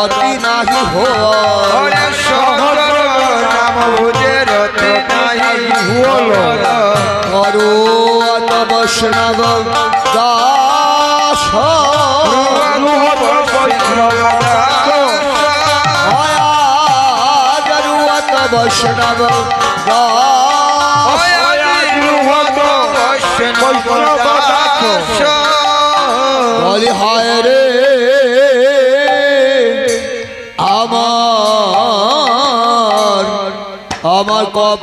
রতি নাহি হো ওরে নাম বুঝে রতি নাহি হলো করো বৈষ্ণব দাস। বৈষ্ণব দাস বলি হায় রে আমার কপাল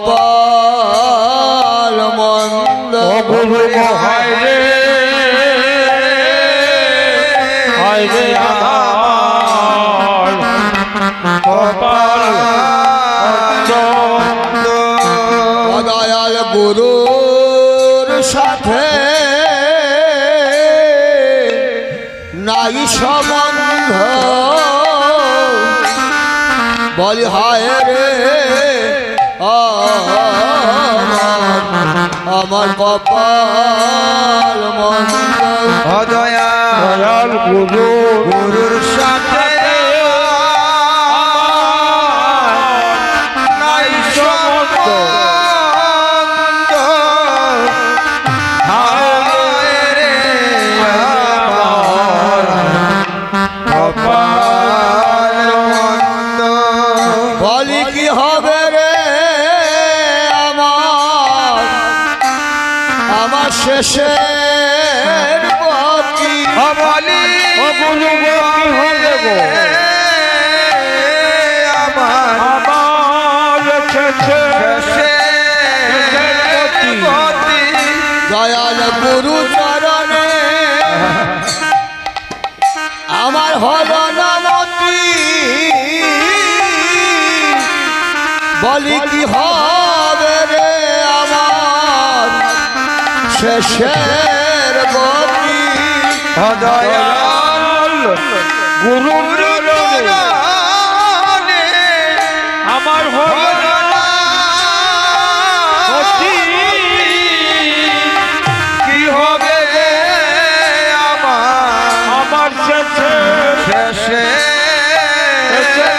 মন্দ। রে। হায় রে আমার কপাল দয়াল গুরুর সাথে নাই সম্বন্ধ। বলি হায় রে। আমার কপাল মন্দ। গুরু গুরুর সাথে শেষের গতি বলি ও গুরু গো কি আমার আমার শেষের গতি। দয়াল গুরু চরণে আমার হল নামতি বলি কি হবে শেষের গতি দয়াল গুরু আমার হল কি হবে আমার? শেষে। শেষে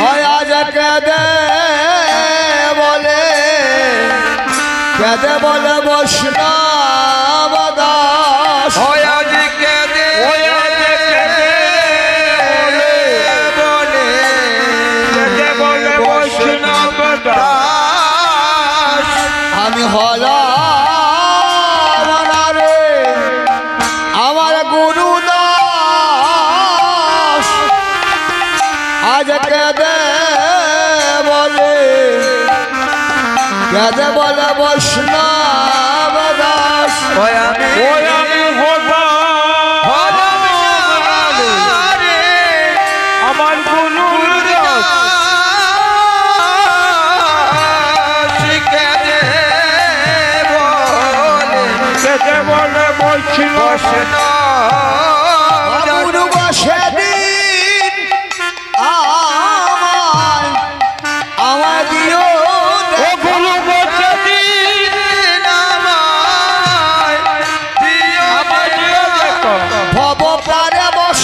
হয় আজ কেদে কেদে বলে বৈষ্ণব দাস। হয় আজকে দে কেদে বলে বৈষ্ণব দাস। আমি ওই আমি হবা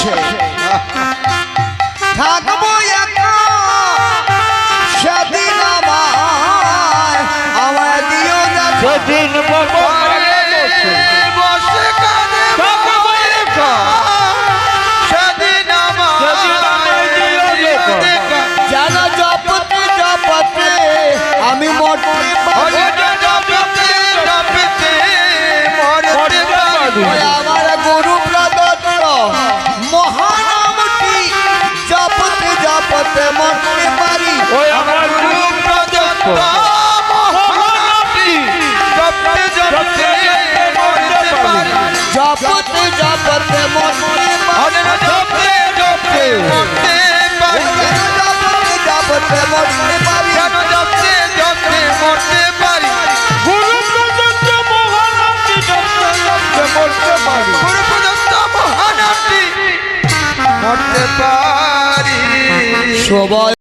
বসে থাকব একা। সেদিন আমায় দিও না। সেদিন বাবা জপতে মরতে 说吧。